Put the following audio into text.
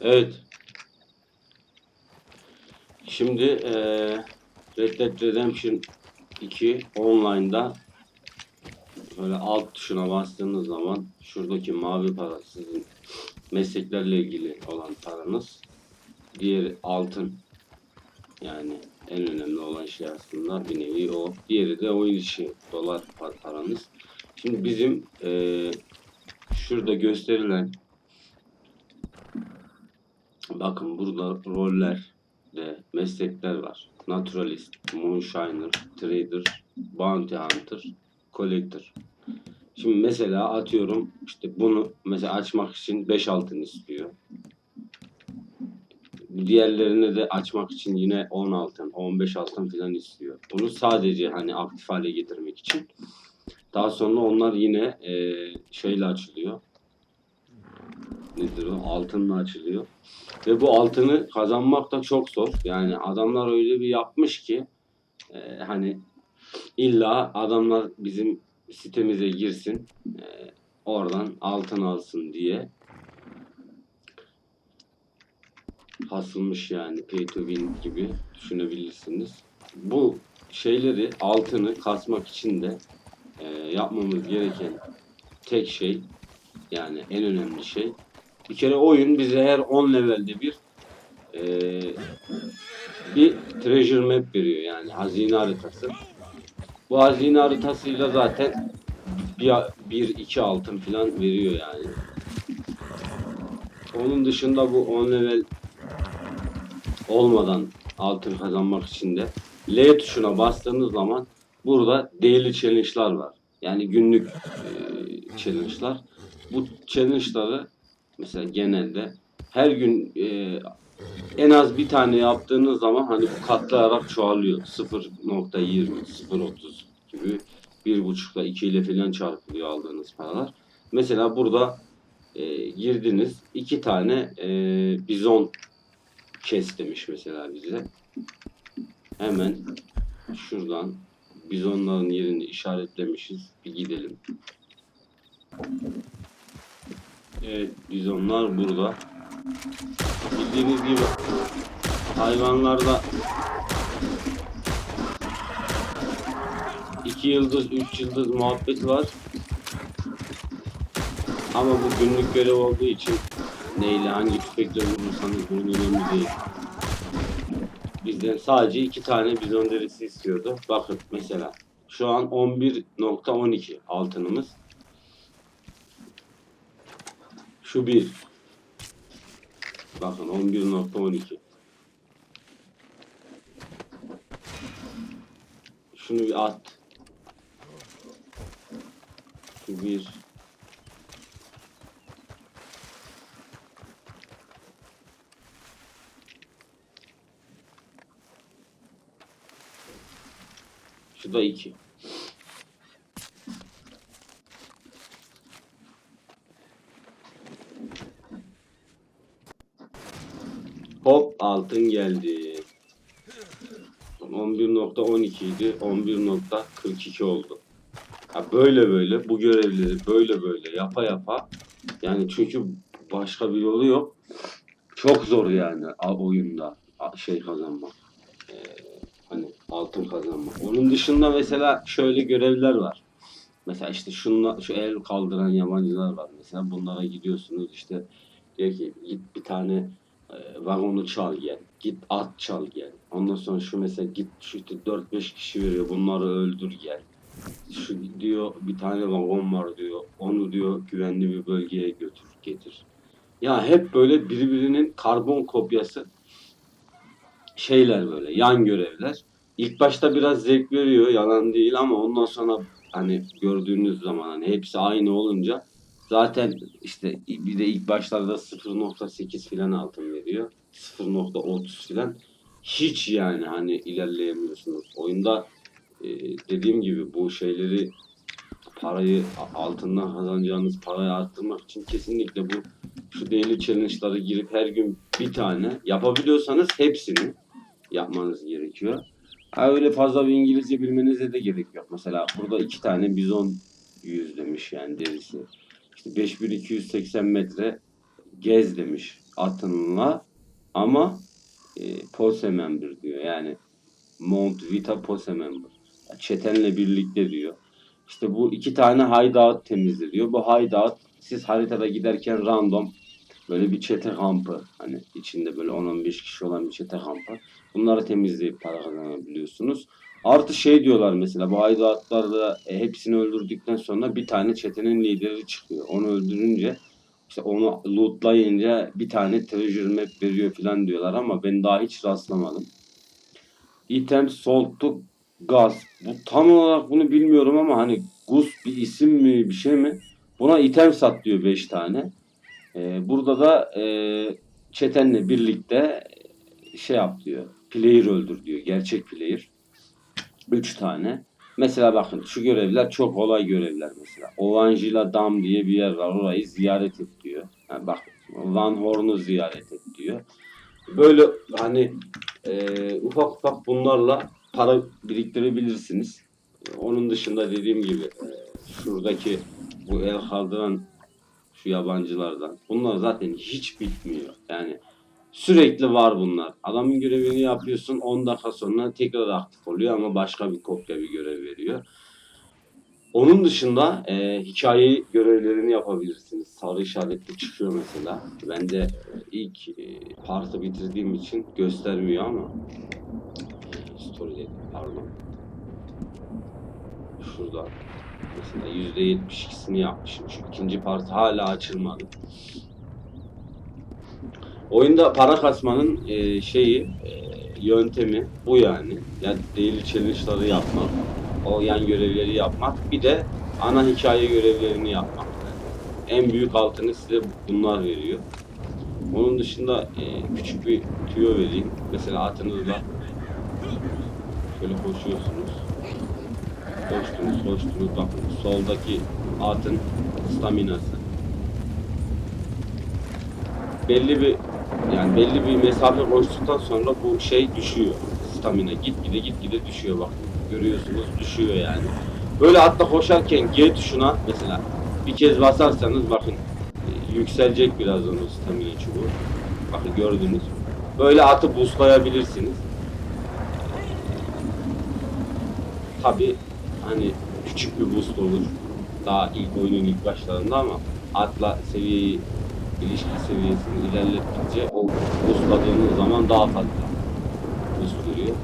Evet. Şimdi eee Red Dead Redemption 2 online'da böyle alt tuşuna bastığınız zaman şuradaki mavi para sizin mesleklerle ilgili olan paranız. Diğeri altın. Yani en önemli olan şey aslında bir nevi o. Diğeri de oyun içi dolar pa- paranız. Şimdi bizim eee, şurada gösterilen Bakın burada roller de meslekler var. Naturalist, Moonshiner, Trader, Bounty Hunter, Collector. Şimdi mesela atıyorum işte bunu mesela açmak için 5 altın istiyor. Diğerlerini de açmak için yine 10 altın, 15 altın falan istiyor. Bunu sadece hani aktif hale getirmek için. Daha sonra onlar yine eee, şeyle açılıyor. Nedir o? Altınla açılıyor. Ve bu altını kazanmak da çok zor. Yani adamlar öyle bir yapmış ki e, hani illa adamlar bizim sitemize girsin e, oradan altın alsın diye hasılmış yani pay to win gibi düşünebilirsiniz. Bu şeyleri altını kasmak için de e, yapmamız gereken tek şey yani en önemli şey bir kere oyun bize her 10 levelde bir eee, bir treasure map veriyor yani hazine haritası. Bu hazine haritasıyla zaten bir, bir iki altın falan veriyor yani. Onun dışında bu 10 level olmadan altın kazanmak için de L tuşuna bastığınız zaman burada daily challenge'lar var. Yani günlük eee challenge'lar. Bu challenge'ları mesela genelde her gün e, en az bir tane yaptığınız zaman hani bu katlayarak çoğalıyor. 0.20, 0.30 gibi bir buçukla 2 ile falan çarpılıyor aldığınız paralar. Mesela burada e, girdiniz iki tane e, bizon kes demiş mesela bize. Hemen şuradan bizonların yerini işaretlemişiz. Bir gidelim. Evet, bizonlar burada. Bildiğiniz gibi hayvanlarda iki yıldız, üç yıldız muhabbeti var. Ama bu günlük görev olduğu için neyle, hangi tüfekle vurursanız bunun önemli değil. Bizden sadece iki tane bizon derisi istiyordu. Bakın mesela şu an 11.12 altınımız. Şu bir. Bakın 11.12. Şunu bir at. Şu bir. Şu da iki. Hop altın geldi. 11.12 idi. 11.42 oldu. Ha böyle böyle bu görevleri böyle böyle yapa yapa yani çünkü başka bir yolu yok. Çok zor yani oyunda şey kazanmak. Ee, hani altın kazanmak. Onun dışında mesela şöyle görevler var. Mesela işte şunla, şu el kaldıran yabancılar var. Mesela bunlara gidiyorsunuz işte diyor ki git bir tane vagonu çal gel. Git at çal gel. Ondan sonra şu mesela git şu işte 4-5 kişi veriyor bunları öldür gel. Şu diyor bir tane vagon var diyor. Onu diyor güvenli bir bölgeye götür getir. Ya hep böyle birbirinin karbon kopyası şeyler böyle yan görevler. İlk başta biraz zevk veriyor yalan değil ama ondan sonra hani gördüğünüz zaman hani hepsi aynı olunca zaten işte bir de ilk başlarda 0.8 filan altın veriyor. 0.30 filan. Hiç yani hani ilerleyemiyorsunuz. Oyunda e, dediğim gibi bu şeyleri parayı altından kazanacağınız parayı arttırmak için kesinlikle bu şu daily challenge'ları girip her gün bir tane yapabiliyorsanız hepsini yapmanız gerekiyor. Ha öyle fazla bir İngilizce bilmenize de gerek yok. Mesela burada iki tane bizon yüz demiş yani derisi. İşte 5280 metre gez demiş atınla ama e, pose diyor. Yani Mount Vita pose. Çetenle birlikte diyor. İşte bu iki tane hideout temizle diyor. Bu hideout siz haritada giderken random böyle bir çete kampı hani içinde böyle 10-15 kişi olan bir çete kampı. Bunları temizleyip para kazanabiliyorsunuz. Artı şey diyorlar mesela bu hideoutlarda e, hepsini öldürdükten sonra bir tane çetenin lideri çıkıyor. Onu öldürünce işte onu lootlayınca bir tane treasure map veriyor falan diyorlar ama ben daha hiç rastlamadım. Item sold to Gaz. Bu tam olarak bunu bilmiyorum ama hani Gus bir isim mi bir şey mi? Buna item sat diyor 5 tane. Ee, burada da e, çetenle birlikte şey yap diyor. Player öldür diyor. Gerçek player. 3 tane. Mesela bakın şu görevler çok kolay görevler mesela. Ovangila Dam diye bir yer var. Orayı ziyaret et diyor. Yani bak Van Horn'u ziyaret et diyor. Böyle hani e, ufak ufak bunlarla para biriktirebilirsiniz. Onun dışında dediğim gibi e, şuradaki bu el kaldıran şu yabancılardan. Bunlar zaten hiç bitmiyor. Yani sürekli var bunlar. Adamın görevini yapıyorsun 10 dakika sonra tekrar aktif oluyor ama başka bir kopya bir görev veriyor. Onun dışında e, hikaye görevlerini yapabilirsiniz. Sarı işaretli çıkıyor mesela. Ben de e, ilk e, partı bitirdiğim için göstermiyor ama story dedim, pardon. Şurada mesela %72'sini yapmışım. Şu ikinci part hala açılmadı. Oyunda para kasmanın e, şeyi e, yöntemi bu yani. Yani daily challenge'ları yapmak, o yan görevleri yapmak, bir de ana hikaye görevlerini yapmak. En büyük altını size bunlar veriyor. Onun dışında e, küçük bir tüyo vereyim. Mesela atınızla şöyle koşuyorsunuz. Koştunuz, koştunuz. Bakın soldaki atın staminası. Belli bir yani belli bir mesafe koştuktan sonra bu şey düşüyor. Stamina gitgide gitgide düşüyor bak. Görüyorsunuz düşüyor yani. Böyle atla koşarken G tuşuna mesela bir kez basarsanız bakın e, yükselecek biraz onun stamina çubuğu. Bakın gördünüz. Böyle atı boostlayabilirsiniz. Tabi hani küçük bir boost olur. Daha ilk oyunun ilk başlarında ama atla seviyeyi ilişki seviyesini ilerlettikçe o boostladığınız zaman daha fazla boost veriyor.